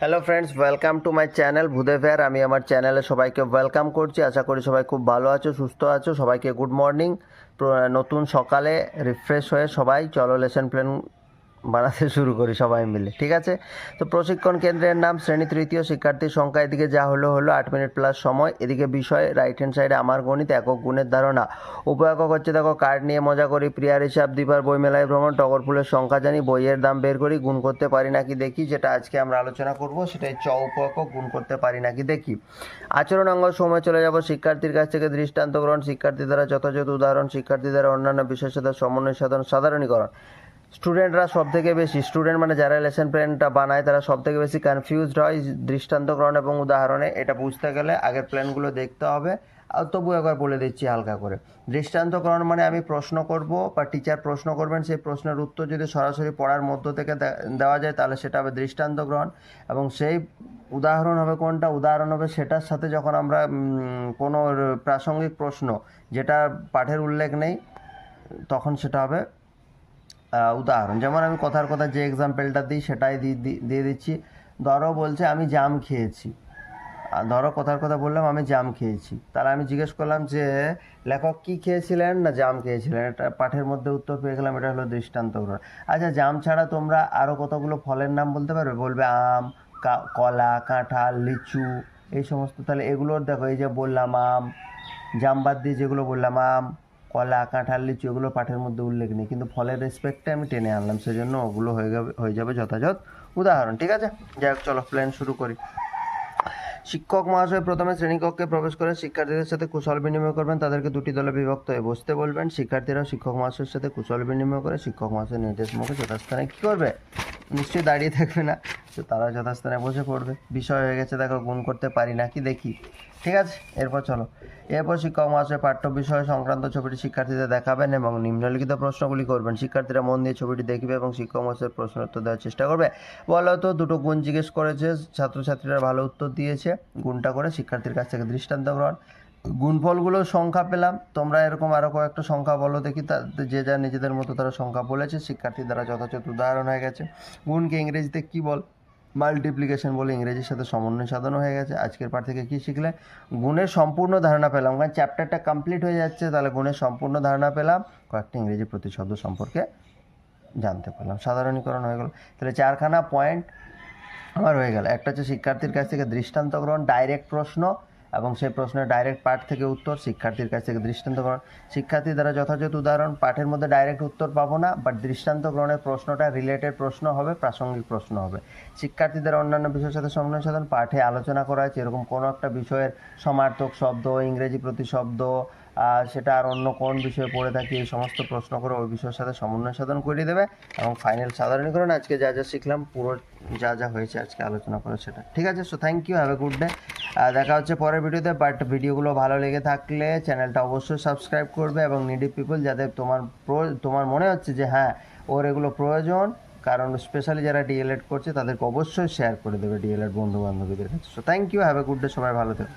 Hello friends welcome to my channel ভূদেভের আমি আমার চ্যানেলে সবাইকে ওয়েলকাম করছি। আশা করি সবাই খুব ভালো আছো, সুস্থ আছো। সবাইকে গুড মর্নিং নতুন সকালে রিফ্রেশ হয়ে সবাই চলো লেসন প্ল্যান বানাতে শুরু করি সবাই মিলে, ঠিক আছে? তো প্রশিক্ষণ কেন্দ্রের নাম, শ্রেণি, তৃতীয় শিক্ষার্থীর সংখ্যা, এদিকে যা হলো হলো আট মিনিট প্লাস সময়, এদিকে বিষয় রাইট হ্যান্ড সাইডে আমার গণিত, একক গুণের ধারণা। উপএকক হচ্ছে দেখো কার্ড নিয়ে মজা করি, প্রিয়ার হিসাব দিবার বই মেলায় ভ্রমণ, টগর ফুলের সংখ্যা জানি, বইয়ের দাম বের করি, গুণ করতে পারি নাকি দেখি, যেটা আজকে আমরা আলোচনা করব, সেটাই চ, উপএকক, গুণ করতে পারি নাকি দেখি। আচরণ অঙ্গ, সময় চলে যাব, শিক্ষার্থীর কাছ থেকে দৃষ্টান্ত গ্রহণ শিক্ষার্থী দ্বারা যথাযথ উদাহরণ শিক্ষার্থী দ্বারা অন্যান্য সাথে সমন্বয় সাধন, সাধারণীকরণ। স্টুডেন্টরা সব থেকে বেশি, স্টুডেন্ট মানে যারা লেসন প্ল্যানটা বানায়, তারা সব থেকে বেশি কনফিউজড হয়, দৃষ্টান্তকরণ এবং উদাহরণে। এটা বুঝতে গেলে আগের প্ল্যানগুলো দেখতে হবে। আর তবু একবার বলে দিচ্ছি হালকা করে। দৃষ্টান্তকরণ মানে আমি প্রশ্ন করব বা টিচার প্রশ্ন করবেন, সেই প্রশ্নের উত্তর যদি সরাসরি পড়ার মধ্য থেকে দেওয়া যায়, তাহলে সেটা হবে দৃষ্টান্ত গ্রহণ এবং সেই উদাহরণ হবে কোনটা? উদাহরণ হবে সেটার সাথে যখন আমরা কোনো প্রাসঙ্গিক প্রশ্ন, যেটা পাঠের উল্লেখ নেই, তখন সেটা হবে উদাহরণ। যেমন আমি কথার কথা যে এক্সাম্পলটা দিই, সেটাই দিয়ে দিচ্ছি। ধরো বলছে, আমি জাম খেয়েছি। ধরো কথার কথা বললাম, আমি জাম খেয়েছি। তাহলে আমি জিজ্ঞেস করলাম যে, লেখক কি খেয়েছিলেন না জাম খেয়েছিলেন? এটা পাঠের মধ্যে উত্তর পেয়ে গেলাম, এটা হলো দৃষ্টান্ত আচ্ছা জাম ছাড়া তোমরা আরও কতগুলো ফলের নাম বলতে পারবে? বলবে আম কলা, কাঁঠাল, লিচু, এই সমস্ত। তাহলে এগুলোর দেখো, এই যে বললাম আম জাম বাদ দিয়ে যেগুলো বললাম, আম কলা, কাঁঠাল, লিচু এগুলো পাঠের মধ্যে উল্লেখ নেই। কিন্তু ফলের রেসপেক্টে আমি টেনে আনলাম, সেজন্য ওগুলো হয়ে যাবে হয়ে যাবে যথাযথ উদাহরণ, ঠিক আছে? যাই হোক, চলো প্ল্যান শুরু করি। শিক্ষক মহাশয় প্রথমে শ্রেণীকক্ষে প্রবেশ করে শিক্ষার্থীদের সাথে কুশল বিনিময় করবেন। তাদেরকে দুটি দলে বিভক্ত হয়ে বসতে বলবেন। শিক্ষার্থীরাও শিক্ষক মহাশয়ের সাথে কুশল বিনিময় করে শিক্ষক মহাশয়ের নির্দেশ মুখে যথাস্থানে কী করবে? নিশ্চয়ই দাঁড়িয়ে থাকবে না। তো তারা যথাস্থানে বসে পড়বে। বিষয় হয়ে গেছে, দেখো, গুণ করতে পারি না কি দেখি। ঠিক আছে? এরপর চলো। এরপর শিক্ষক মহাশয় পাঠ্য বিষয় সংক্রান্ত ছবিটি শিক্ষার্থীদের দেখাবেন এবং নিম্নলিখিত প্রশ্নগুলি করবেন। শিক্ষার্থীরা মন দিয়ে ছবিটি দেখবে এবং শিক্ষক মহাশয়ের প্রশ্ন উত্তর দেওয়ার চেষ্টা করবে। বলো তো, দুটো গুণ জিজ্ঞেস করেছে, ছাত্রছাত্রীরা ভালো উত্তর দিয়েছে। গুণটা করে শিক্ষার্থীর কাছ থেকে দৃষ্টান্ত গ্রহণ। গুণফলগুলো সংখ্যা পেলাম। তোমরা এরকম আরও কয়েকটা সংখ্যা বলো দেখি যে যা নিজেদের মতো তারা সংখ্যা বলেছে। শিক্ষার্থী দ্বারা যথাযথ উদাহরণ হয়ে গেছে। গুণকে ইংরেজিতে কি বল? মাল্টিপ্লিকেশন বলে ইংরেজির সাথে সমন্বয় সাধন হয়ে গেছে। আজকের পাঠ থেকে কী শিখলে? গুণের সম্পূর্ণ ধারণা পেলাম। কারণ চ্যাপ্টারটা কমপ্লিট হয়ে যাচ্ছে, তাহলে গুণের সম্পূর্ণ ধারণা পেলাম। কয়েকটা ইংরেজি প্রতিশব্দ সম্পর্কে জানতে পারলাম। সাধারণীকরণ হয়ে গেল। তাহলে চারখানা পয়েন্ট আমার হয়ে গেল। একটা হচ্ছে শিক্ষার্থীর কাছ থেকে দৃষ্টান্ত গ্রহণ ডাইরেক্ট প্রশ্ন এবং সেই প্রশ্নের ডাইরেক্ট পাঠ থেকে উত্তর শিক্ষার্থীর কাছ থেকে দৃষ্টান্ত গ্রহণ শিক্ষার্থী দ্বারা যথাযথ উদাহরণ, পাঠের মধ্যে ডাইরেক্ট উত্তর পাবো না বাট দৃষ্টান্ত গ্রহণের প্রশ্নটা রিলেটেড প্রশ্ন হবে, প্রাসঙ্গিক প্রশ্ন হবে। শিক্ষার্থীদের অন্যান্য বিষয়ের সাথে সমন্বয় সাধন পাঠে আলোচনা করা হয়েছে। এরকম কোনো একটা বিষয়ের সমার্থক শব্দ, ইংরেজি প্রতিশব্দ সেটা আর অন্য কোন বিষয়ে পড়ে থাকি এই সমস্ত প্রশ্ন করে ওই বিষয়ের সাথে সমন্বয় সাধন করিয়ে দেবে এবং ফাইনাল সাধারণীকরণ আজকে যা যা শিখলাম, পুরো যা যা হয়েছে আজকে আলোচনা করে সেটা। ঠিক আছে? So thank you have a good day দেখা হচ্ছে পরের ভিডিওতে বাট ভিডিওগুলো ভালো লেগে থাকলে চ্যানেলটা অবশ্যই সাবস্ক্রাইব করবে এবং নিডি পিপল যাদের তোমার তোমার মনে হচ্ছে যে হ্যাঁ ওর এগুলো প্রয়োজন, কারণ স্পেশালি যারা ডিএলএড করছে তাদেরকে অবশ্যই শেয়ার করে দেবে ডিএলএড বন্ধু বান্ধবীদের কাছে। So thank you have a good day সবাই ভালো থেকো।